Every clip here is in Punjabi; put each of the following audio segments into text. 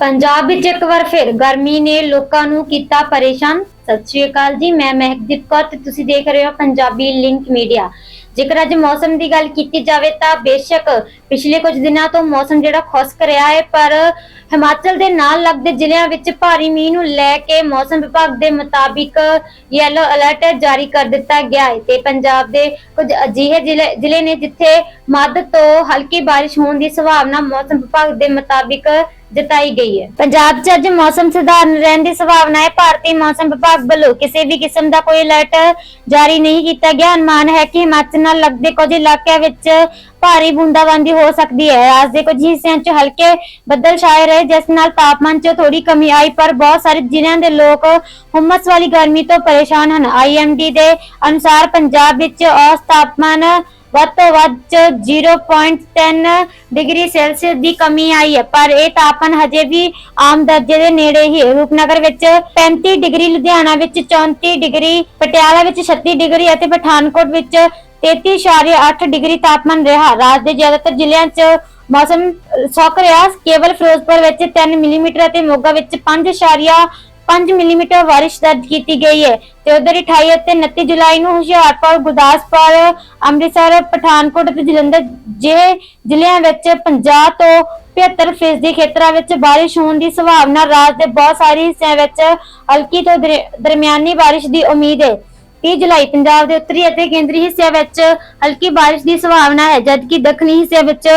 ਪੰਜਾਬ ਵਿੱਚ ਇੱਕ ਵਾਰ ਫਿਰ ਗਰਮੀ ਨੇ ਲੋਕਾਂ ਨੂੰ ਕੀਤਾ ਪਰੇਸ਼ਾਨ। ਸਤਿ ਸ਼੍ਰੀ ਅਕਾਲ ਜੀ, ਮੈਂ ਮਹਿਕਦੀਪ ਕੌਰ ਤੇ ਤੁਸੀਂ ਦੇਖ ਰਹੇ ਹੋ ਪੰਜਾਬੀ ਲਿੰਕ ਮੀਡੀਆ। ਜੇਕਰ ਅੱਜ ਮੌਸਮ ਦੀ ਗੱਲ ਕੀਤੀ ਜਾਵੇ ਤਾਂ ਬੇਸ਼ੱਕ ਪਿਛਲੇ ਕੁਝ ਦਿਨਾਂ ਤੋਂ ਮੌਸਮ ਜਿਹੜਾ ਖੁਸ਼ਕ ਰਿਹਾ ਹੈ, ਪਰ ਹਿਮਾਚਲ ਦੇ ਨਾਲ ਲੱਗਦੇ ਜ਼ਿਲ੍ਹਿਆਂ ਵਿੱਚ ਭਾਰੀ ਮੀਂਹ ਨੂੰ ਲੈ ਕੇ ਮੌਸਮ ਵਿਭਾਗ ਦੇ ਮੁਤਾਬਿਕ ਯੈਲੋ ਅਲਰਟ ਜਾਰੀ ਕਰ ਦਿੱਤਾ ਗਿਆ ਹੈ ਤੇ ਪੰਜਾਬ ਦੇ ਕੁਝ ਅਜਿਹੇ ਜ਼ਿਲ੍ਹੇ ਜ਼ਿਲ੍ਹੇ ਨੇ ਜਿੱਥੇ ਮੱਧ ਤੋਂ ਹਲਕੀ ਬਾਰਿਸ਼ ਹੋਣ ਦੀ ਸੰਭਾਵਨਾ ਮੌਸਮ ਵਿਭਾਗ ਦੇ ਮੁਤਾਬਿਕ ਜਤਾਈ ਗਈ ਹੈ। ਪੰਜਾਬ 'ਚ ਅੱਜ ਮੌਸਮ ਸੁਧਾਰਨ ਰਹਿਣ ਦੀ ਸੰਭਾਵਨਾ ਹੈ। ਭਾਰਤੀ ਮੌਸਮ ਵਿਭਾਗ ਵੱਲੋਂ ਕਿਸੇ ਵੀ ਕਿਸਮ ਦਾ ਕੋਈ ਅਲਰਟ ਜਾਰੀ ਨਹੀਂ ਕੀਤਾ ਗਿਆ। ਅਨੁਮਾਨ ਹੈ ਕਿ ਹਿਮਾਚਲ ਨਾਲ ਲੱਗਦੇ ਕੁਝ ਇਲਾਕਿਆਂ ਵਿੱਚ ਭਾਰੀ ਬੂੰਦਾਬਾਂਦੀ ਹੋ ਸਕਦੀ ਹੈ। ਰਾਜ ਦੇ ਕੁਝ ਹਿੱਸਿਆਂ 'ਚ ਹਲਕੇ ਬੱਦਲ ਛਾਏ ਰਹੇ, ਜਿਸ ਨਾਲ ਤਾਪਮਾਨ 'ਚ ਥੋੜੀ ਕਮੀ ਆਈ, ਪਰ ਬਹੁਤ ਸਾਰੇ ਜ਼ਿਲ੍ਹਿਆਂ ਦੇ ਲੋਕ ਹੁਮਸ ਵਾਲੀ ਗਰਮੀ ਤੋਂ ਪਰੇਸ਼ਾਨ ਹਨ। ਆਈਐਮਡੀ ਦੇ ਅਨੁਸਾਰ ਪੰਜਾਬ ਵਿੱਚ ਔਸਤ ਤਾਪਮਾਨ ਵੱਧ ਤੋਂ ਵੱਧ 0.3 ਡਿਗਰੀ ਸੈਲਸੀਅਸ ਦੀ ਕਮੀ ਆਈ ਹੈ ਪਰ ਇਹ ਤਾਪਮਾਨ ਹਜੇ ਵੀ ਆਮ ਦਰਜੇ ਦੇ ਨੇੜੇ ਹੀ ਹੈ। ਰੂਪਨਗਰ ਵਿੱਚ 35 ਡਿਗਰੀ ਲੁਧਿਆਣਾ ਵਿੱਚ 34 ਡਿਗਰੀ ਪਟਿਆਲਾ ਵਿੱਚ 36 ਡਿਗਰੀ ਅਤੇ ਪਠਾਨਕੋਟ ਵਿੱਚ 33.8 ਡਿਗਰੀ ਤਾਪਮਾਨ ਰਿਹਾ। ਰਾਜ ਦੇ ਜ਼ਿਆਦਾਤਰ ਜ਼ਿਲ੍ਹਿਆਂ 'ਚ ਮੌਸਮ ਅਹ, ਰਿਹਾ। ਕੇਵਲ ਫਿਰੋਜ਼ਪੁਰ ਵਿੱਚ 3 ਮਿਲੀਮੀਟਰ ਅਤੇ ਮੋਗਾ ਵਿੱਚ 5.5 ਮਿਲੀਮੀਟਰ ਬਾਰਿਸ਼ ਦਰਜ ਕੀਤੀ ਗਈ ਹੈ ਤੇ ਉਧਰ 28 ਅਤੇ 29 ਜੁਲਾਈ ਨੂੰ ਹੁਸ਼ਿਆਰਪੁਰ, ਗੁਰਦਾਸਪੁਰ, ਅੰਮ੍ਰਿਤਸਰ, ਪਠਾਨਕੋਟ ਅਤੇ ਜਲੰਧਰ ਜਿਹੇ ਜ਼ਿਲ੍ਹਿਆਂ ਵਿੱਚ 50 ਤੋਂ 75 ਫੀਸਦੀ ਖੇਤਰਾਂ ਵਿੱਚ ਬਾਰਿਸ਼ ਹੋਣ ਦੀ ਸੰਭਾਵਨਾ, ਰਾਜ ਦੇ ਬਹੁਤ ਸਾਰੇ ਹਿੱਸਿਆਂ ਵਿੱਚ ਹਲਕੀ ਤੋਂ ਦਰ- ਦਰਮਿਆਨੀ ਬਾਰਿਸ਼ ਦੀ ਉਮੀਦ ਹੈ। 30 ਜੁਲਾਈ ਪੰਜਾਬ ਦੇ ਉੱਤਰੀ ਅਤੇ ਕੇਂਦਰੀ ਹਿੱਸਿਆਂ ਵਿੱਚ ਹਲਕੀ ਬਾਰਿਸ਼ ਦੀ ਸੰਭਾਵਨਾ ਹੈ, ਜਦਕਿ ਦੱਖਣੀ ਹਿੱਸਿਆਂ ਵਿੱਚ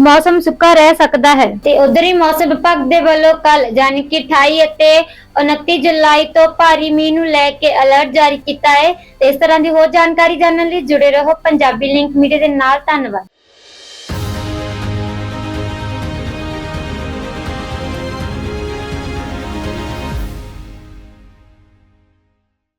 ਮੌਸਮ ਸੁੱਕਾ ਰਹਿ ਸਕਦਾ ਹੈ। ਤੇ ਉਧਰ ਹੀ ਮੌਸਮ ਵਿਭਾਗ ਦੇ ਵੱਲੋਂ ਕੱਲ ਯਾਨੀ ਕਿ 28 ਅਤੇ 29 ਜੁਲਾਈ ਤੋਂ ਭਾਰੀ ਮੀਂਹ ਨੂੰ ਲੈ ਕੇ ਅਲਰਟ ਜਾਰੀ ਕੀਤਾ ਹੈ। ਤੇ ਇਸ ਤਰ੍ਹਾਂ ਦੀ ਹੋਰ ਜਾਣਕਾਰੀ ਜਾਣਨ ਲਈ ਜੁੜੇ ਰਹੋ ਪੰਜਾਬੀ ਲਿੰਕ ਮੀਡੀਆ ਦੇ ਨਾਲ। ਧੰਨਵਾਦ।